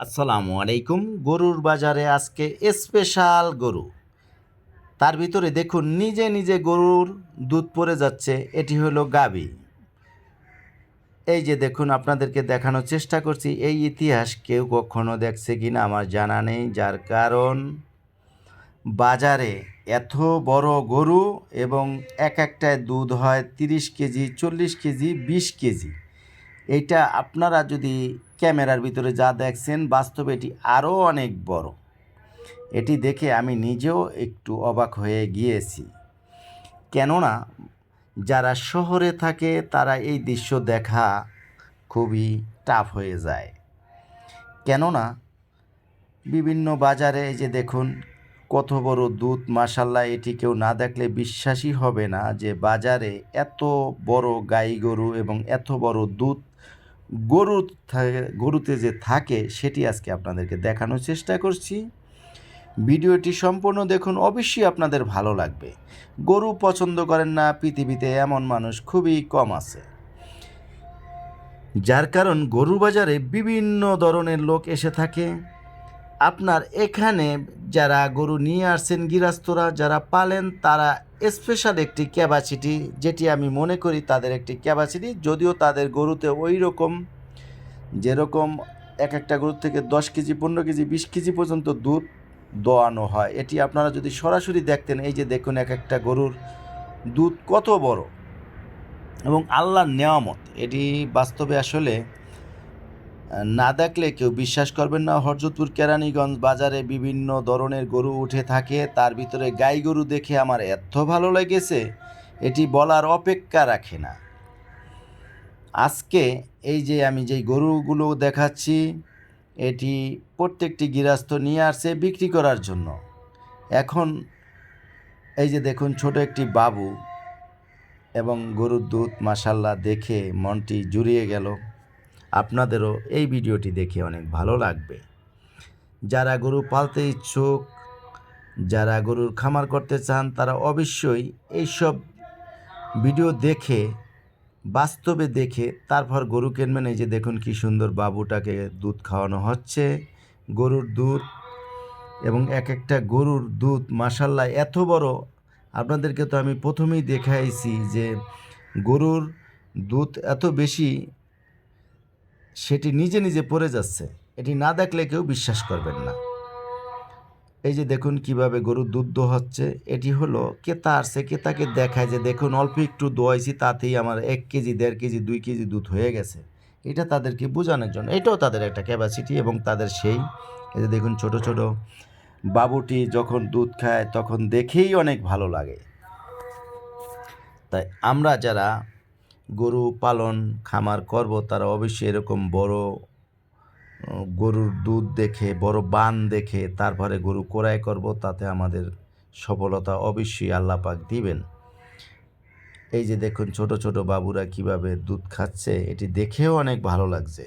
আসসালামু আলাইকুম গরুর বাজারে আজকে স্পেশাল গরু। তার ভিতরে দেখুন, নিজে নিজে গরুর দুধ পড়ে যাচ্ছে, এটি হলো গাবি। এই যে দেখুন, আপনাদেরকে দেখানোর চেষ্টা করছি, এই ইতিহাস কেউ কখনো দেখছে কি না আমার জানা নেই, যার কারণ বাজারে এত বড় গরু এবং এক একটায় দুধ হয় তিরিশ কেজি, চল্লিশ কেজি, বিশ কেজি। এইটা আপনারা যদি ক্যামেরার ভিতরে যা দেখছেন, বাস্তবে এটি আরও অনেক বড়। এটি দেখে আমি নিজেও একটু অবাক হয়ে গিয়েছি। কেননা, যারা শহরে থাকে, তারা এই দৃশ্য দেখা খুবই টাফ হয়ে যায়। কেননা, বিভিন্ন বাজারে এই যে দেখুন, কত বড় দুধ মাসাল্লাহ এটি কেউ না দেখলে বিশ্বাসই হবে না যে বাজারে এত বড় গাই গরু এবং এত বড় দুধ গরু থাকে, গরুতে যে থাকে, সেটি আজকে আপনাদেরকে দেখানোর চেষ্টা করছি। ভিডিওটি সম্পূর্ণ দেখুন, অবশ্যই আপনাদের ভালো লাগবে। গরু পছন্দ করেন না, পৃথিবীতে এমন মানুষ খুবই কম আছে। যার কারণ গরু বাজারে বিভিন্ন ধরনের লোক এসে থাকে। আপনার এখানে যারা গরু নিয়ে আসছেন গৃহস্থরা, যারা পালেন, তারা স্পেশাল একটি ক্যাপাসিটি যেটি আমি মনে করি তাদের একটি ক্যাপাসিটি যদিও তাদের গরুতে ওই রকম যেরকম এক একটা গরু থেকে দশ কেজি, পনেরো কেজি, বিশ কেজি পর্যন্ত দুধ দোয়ানো হয়। এটি আপনারা যদি সরাসরি দেখতেন, এই যে দেখুন এক একটা গরুর দুধ কত বড় এবং আল্লাহর নেওয়ামত এটি বাস্তবে আসলে না দেখলে কেউ বিশ্বাস করবেন না। হরজতপুর কেরানীগঞ্জ বাজারে বিভিন্ন ধরনের গরু উঠে থাকে। তার ভিতরে গাই গরু দেখে আমার এত ভালো লেগেছে, এটি বলার অপেক্ষা রাখে না। আজকে এই যে আমি যেই গরুগুলো দেখাচ্ছি, এটি প্রত্যেকটি গৃহস্থ নিয়ে আসছে বিক্রি করার জন্য। এখন এই যে দেখুন, ছোট একটি বাবু এবং গরুর দুধ মাসাল্লাহ দেখে মনটি জুড়িয়ে গেল। আপনাদেরও এই ভিডিওটি দেখে অনেক ভালো লাগবে। যারা গরু পালতে ইচ্ছুক, যারা গরুর খামার করতে চান, তারা অবশ্যই এইসব ভিডিও দেখে, বাস্তবে দেখে তারপর গরু কিনবেন। এই যে দেখুন কি সুন্দর বাবুটাকে দুধ খাওয়ানো হচ্ছে, গরুর দুধ এবং এক একটা গরুর দুধ মাসাল্লাহ এত বড়। আপনাদেরকে তো আমি প্রথমেই দেখাইছি যে গরুর দুধ এত বেশি সেটি নিজে নিজে পড়ে যাচ্ছে। এটি না দেখলে কেউ বিশ্বাস করবেন না। এই যে দেখুন কীভাবে গরুর দুধ দোহাচ্ছে এটি হলো কেতা আসছে কেতাকে দেখায় যে, দেখুন, অল্প একটু দোয়াইছি, তাতেই আমার এক কেজি, দেড় কেজি, দুই কেজি দুধ হয়ে গেছে। এটা তাদেরকে বোঝানোর জন্য, এটাও তাদের একটা ক্যাপাসিটি এবং তাদের সেই, এই যে দেখুন ছোট ছোট বাবুটি যখন দুধ খায়, তখন দেখেই অনেক ভালো লাগে। তাই আমরা যারা গরু পালন, খামার করব, তারা অবশ্যই এরকম বড় গরুর দুধ দেখে, বড় বান দেখে তারপরে গরু ক্রয় করব, তাতে আমাদের সফলতা অবশ্যই আল্লাহ পাক দিবেন। এই যে দেখুন, ছোট ছোট বাবুরা কীভাবে দুধ খাচ্ছে, এটি দেখেও অনেক ভালো লাগছে।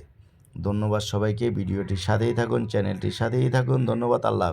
ধন্যবাদ সবাইকে, ভিডিওটির সাথেই থাকুন, চ্যানেলটির সাথেই থাকুন, ধন্যবাদ, আল্লাহ